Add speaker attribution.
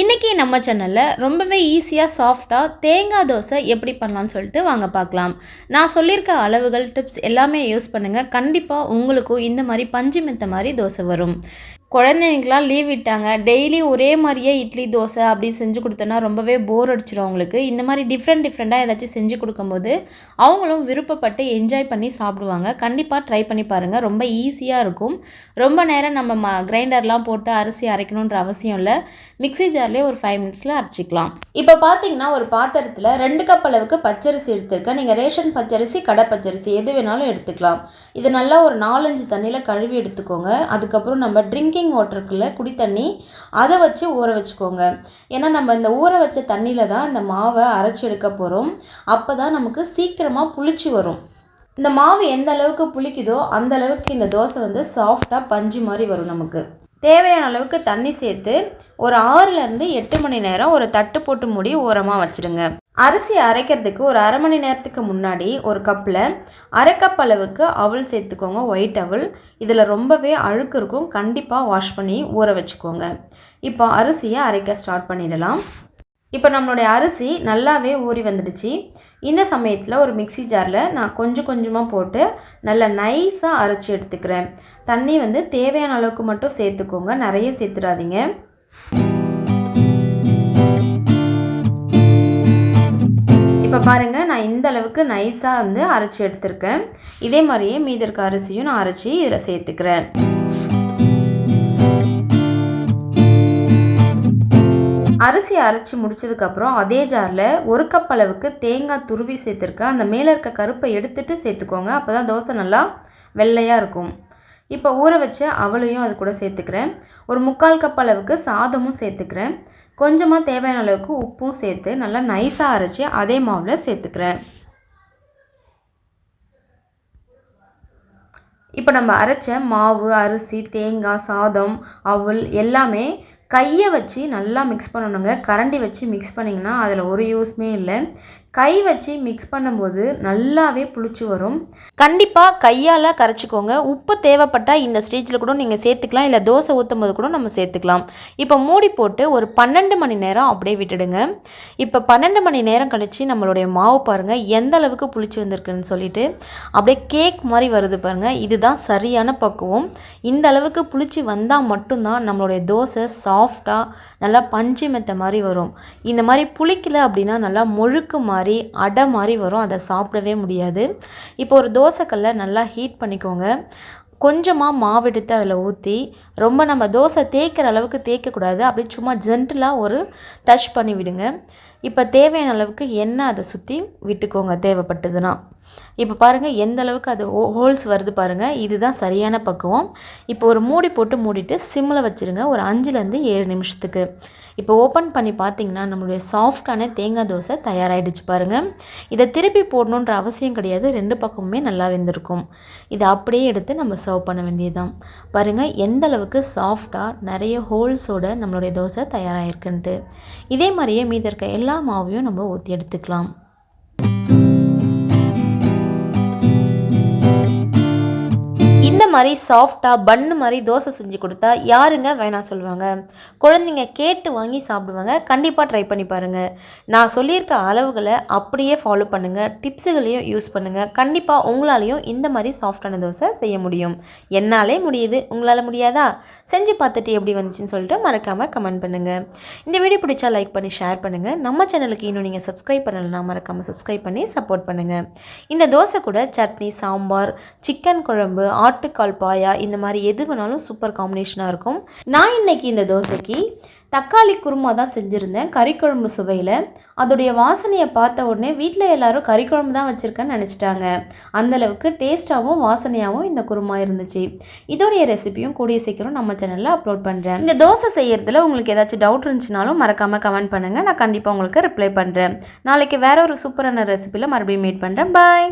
Speaker 1: இன்றைக்கி நம்ம சேனலில் ரொம்பவே ஈஸியாக சாஃப்டாக தேங்காய் தோசை எப்படி பண்ணலான்னு சொல்லிட்டு வாங்க பார்க்கலாம். நான் சொல்லியிருக்க அளவுகள் டிப்ஸ் எல்லாமே யூஸ் பண்ணுங்கள் கண்டிப்பாக உங்களுக்கும் இந்த மாதிரி பஞ்சு மெத்த மாதிரி தோசை வரும். குழந்தைங்களுக்குலாம் லீவ் விட்டாங்க. டெய்லி ஒரே மாதிரியே இட்லி தோசை அப்படி செஞ்சு கொடுத்தோன்னா ரொம்பவே போர் அடிச்சிடும் அவங்களுக்கு. இந்த மாதிரி டிஃப்ரெண்ட் டிஃப்ரெண்ட்டாக ஏதாச்சும் செஞ்சு கொடுக்கும்போது அவங்களும் விருப்பப்பட்டு என்ஜாய் பண்ணி சாப்பிடுவாங்க. கண்டிப்பாக ட்ரை பண்ணி பாருங்கள் ரொம்ப ஈஸியாக இருக்கும். ரொம்ப நேரம் நம்ம ம கிரைண்டர்லாம் போட்டு அரிசி அரைக்கணுன்ற அவசியம் இல்லை. மிக்ஸி ஜார்லேயே ஒரு ஃபைவ் மினிட்ஸில் அரைச்சிக்கலாம். இப்போ பார்த்தீங்கன்னா ஒரு பாத்திரத்தில் ரெண்டு கப் அளவுக்கு பச்சரிசி எடுத்துருக்கேன். நீங்கள் ரேஷன் பச்சரிசி கடை பச்சரிசி எது வேணாலும் எடுத்துக்கலாம். இது நல்லா ஒரு நாலஞ்சு தண்ணியில் கழுவி எடுத்துக்கோங்க. அதுக்கப்புறம் நம்ம ட்ரிங்கிங் வாட்டர் இருக்குல்ல குடி தண்ணி அதை வச்சு ஊற வச்சுக்கோங்க. ஏன்னா நம்ம இந்த ஊற வச்ச தண்ணியில் தான் இந்த மாவை அரைச்சி எடுக்க போகிறோம் அப்போ தான் நமக்கு சீக்கிரமாக புளிச்சு வரும். இந்த மாவு எந்த அளவுக்கு புளிக்குதோ அந்த அளவுக்கு இந்த தோசை வந்து சாஃப்டாக பஞ்சு மாதிரி வரும் நமக்கு. தேவையான அளவுக்கு தண்ணி சேர்த்து ஒரு ஆறுலேருந்து எட்டு மணி நேரம் ஒரு தட்டு போட்டு மூடி ஓரமாக வச்சுடுங்க அரிசி அரைக்கிறதுக்கு ஒரு அரை மணி நேரத்துக்கு முன்னாடி ஒரு கப்பில் அரை கப் அளவுக்கு அவல் சேர்த்துக்கோங்க ஒயிட் அவல். இதில் ரொம்பவே அழுக்கு இருக்கும். கண்டிப்பாக வாஷ் பண்ணி ஊற வச்சுக்கோங்க. இப்போ அரிசியை அரைக்க ஸ்டார்ட் பண்ணிடலாம். இப்போ நம்மளுடைய அரிசி நல்லாவே ஊறி வந்துடுச்சு. இந்த சமயத்தில் ஒரு மிக்சி ஜாரில் நான் கொஞ்சம் கொஞ்சமாக போட்டு நல்லா நைஸாக அரைச்சி எடுத்துக்கிறேன். தண்ணி வந்து தேவையான அளவுக்கு மட்டும் சேர்த்துக்கோங்க. நிறைய சேர்த்துடாதீங்க. இப்போ பாருங்கள் நான் இந்த அளவுக்கு நைஸாக வந்து அரைச்சி எடுத்திருக்கேன். இதே மாதிரியே மீதி இருக்க அரிசியும் நான் அரைச்சி இதில் சேர்த்துக்கிறேன். அரிசி அரைச்சி முடிச்சதுக்கப்புறம் அதே ஜாரில் ஒரு கப் அளவுக்கு தேங்காய் துருவி சேர்த்துருக்கேன். அந்த மேலே இருக்க கருப்பை எடுத்துகிட்டு சேர்த்துக்கோங்க. அப்போ தான் தோசை நல்லா வெள்ளையாக இருக்கும். இப்போ ஊற வச்ச அவளையும் அது கூட சேர்த்துக்கிறேன். ஒரு முக்கால் கப் அளவுக்கு சாதமும் சேர்த்துக்கிறேன். கொஞ்சமாக தேவையான அளவுக்கு உப்பும் சேர்த்து நல்லா நைஸாக அரைச்சி அதே மாவில் சேர்த்துக்கிறேன் இப்போ நம்ம அரைச்ச மாவு அரிசி தேங்காய் சாதம் அவல் எல்லாமே கையை வச்சு நல்லா மிக்ஸ் பண்ணணுங்க. கரண்டி வச்சு மிக்ஸ் பண்ணிங்கன்னா அதில் ஒரு யூஸ்மே இல்லை. கை வச்சு மிக்ஸ் பண்ணும்போது நல்லாவே புளிச்சு வரும். கண்டிப்பாக கையால் கரைச்சிக்கோங்க. உப்பு தேவைப்பட்டால் இந்த ஸ்டேஜில் கூட நீங்கள் சேர்த்துக்கலாம். இல்லை தோசை ஊற்றும் போது கூட நம்ம சேர்த்துக்கலாம். இப்போ மூடி போட்டு ஒரு பன்னெண்டு மணி நேரம் அப்படியே விட்டுடுங்க. இப்போ பன்னெண்டு மணி நேரம் கழித்து நம்மளுடைய மாவு பாருங்கள் எந்த அளவுக்கு புளிச்சு வந்திருக்குன்னு சொல்லிட்டு அப்படியே கேக் மாதிரி வருது பாருங்கள் இதுதான் சரியான பக்குவம். இந்த அளவுக்கு புளிச்சு வந்தால் மட்டும்தான் நம்மளுடைய தோசை சாஃப்டாக நல்லா பஞ்சு மெத்த மாதிரி வரும். இந்த மாதிரி புளிக்கல அப்படின்னா நல்லா முழுக்கு மாதிரி மாதிரி அடை மாதிரி வரும். அதை சாப்பிடவே முடியாது. இப்போ ஒரு தோசைக்கல்லை நல்லா ஹீட் பண்ணிக்கோங்க. கொஞ்சமாக மாவு எடுத்து அதில் ஊற்றி ரொம்ப நம்ம தோசை தேய்க்கிற அளவுக்கு தேய்க்கக்கூடாது. அப்படி சும்மா ஜென்டலாக ஒரு டச் பண்ணி விடுங்க. இப்போ தேவையான அளவுக்கு எண்ணெய் அதை சுற்றி விட்டுக்கோங்க தேவைப்பட்டதுன்னா. இப்போ பாருங்கள் எந்த அளவுக்கு அது ஹோல்ஸ் வருது பாருங்கள் இதுதான் சரியான பக்குவம். இப்போ ஒரு மூடி போட்டு மூடிட்டு சிம்மில் வச்சுருங்க. ஒரு அஞ்சுலேருந்து ஏழு நிமிஷத்துக்கு. இப்போ ஓப்பன் பண்ணி பார்த்தீங்கன்னா நம்மளுடைய சாஃப்டான தேங்காய் தோசை தயாராகிடுச்சு பாருங்கள் இதை திருப்பி போடணுன்ற அவசியம் கிடையாது. ரெண்டு பக்கமுமே நல்லா வெந்திருக்கும். இதை அப்படியே எடுத்து நம்ம சர்வ் பண்ண வேண்டியதுதான். பாருங்கள் எந்த அளவுக்கு சாஃப்டாக நிறைய ஹோல்ஸோட நம்மளுடைய தோசை தயாராகிருக்குன்ட்டு இதே மாதிரியே மீதி இருக்க எல்லா மாவையும் நம்ம ஊற்றி எடுத்துக்கலாம். மாதிரி சாஃப்டாக பன்னு மாதிரி தோசை செஞ்சு கொடுத்தா யாருங்க வேணாம் சொல்லுவாங்க. குழந்தைங்க கேட்டு வாங்கி சாப்பிடுவாங்க. கண்டிப்பாக ட்ரை பண்ணி பாருங்கள் நான் சொல்லியிருக்க அளவுகளை அப்படியே ஃபாலோ பண்ணுங்கள் டிப்ஸுகளையும் யூஸ் பண்ணுங்கள் கண்டிப்பாக உங்களாலையும் இந்த மாதிரி சாஃப்டான தோசை செய்ய முடியும். என்னாலே முடியுது. உங்களால் முடியாதா? செஞ்சு பார்த்துட்டு எப்படி வந்துச்சுன்னு சொல்லிட்டு மறக்காமல் கமெண்ட் பண்ணுங்கள் இந்த வீடியோ பிடிச்சா லைக் பண்ணி ஷேர் பண்ணுங்கள் நம்ம சேனலுக்கு இன்னும் நீங்கள் சப்ஸ்கிரைப் பண்ணலைன்னா மறக்காமல் சப்ஸ்கிரைப் பண்ணி சப்போர்ட் பண்ணுங்கள் இந்த தோசை கூட சட்னி சாம்பார் சிக்கன் குழம்பு ஆட்டுக்கால் பாயா இந்த மாதிரி எது வேணாலும் சூப்பர் காம்பினேஷனாக இருக்கும். நான் இன்னைக்கு இந்த தோசைக்கு தக்காளி குருமா தான் செஞ்சுருந்தேன் கறிக்குழம்பு சுவையில். அதோடைய வாசனையை பார்த்த உடனே வீட்டில் எல்லாரும் கறிக்குழம்பு தான் வச்சுருக்கேன்னு நினச்சிட்டாங்க. அந்தளவுக்கு டேஸ்ட்டாகவும் வாசனையாகவும் இந்த குருமா இருந்துச்சு. இதோடைய ரெசிபியும் கூடிய சீக்கிரம் நம்ம சேனலில் அப்லோட் பண்ணுறேன் இந்த தோசை செய்கிறதுல உங்களுக்கு ஏதாச்சும் டவுட் இருந்துச்சுனாலும் மறக்காமல் கமெண்ட் பண்ணுங்கள் நான் கண்டிப்பாக உங்களுக்கு ரிப்ளை பண்ணுறேன் நாளைக்கு வேற ஒரு சூப்பரான ரெசிபியில் மறுபடியும் மீட் பண்ணுறேன் பாய்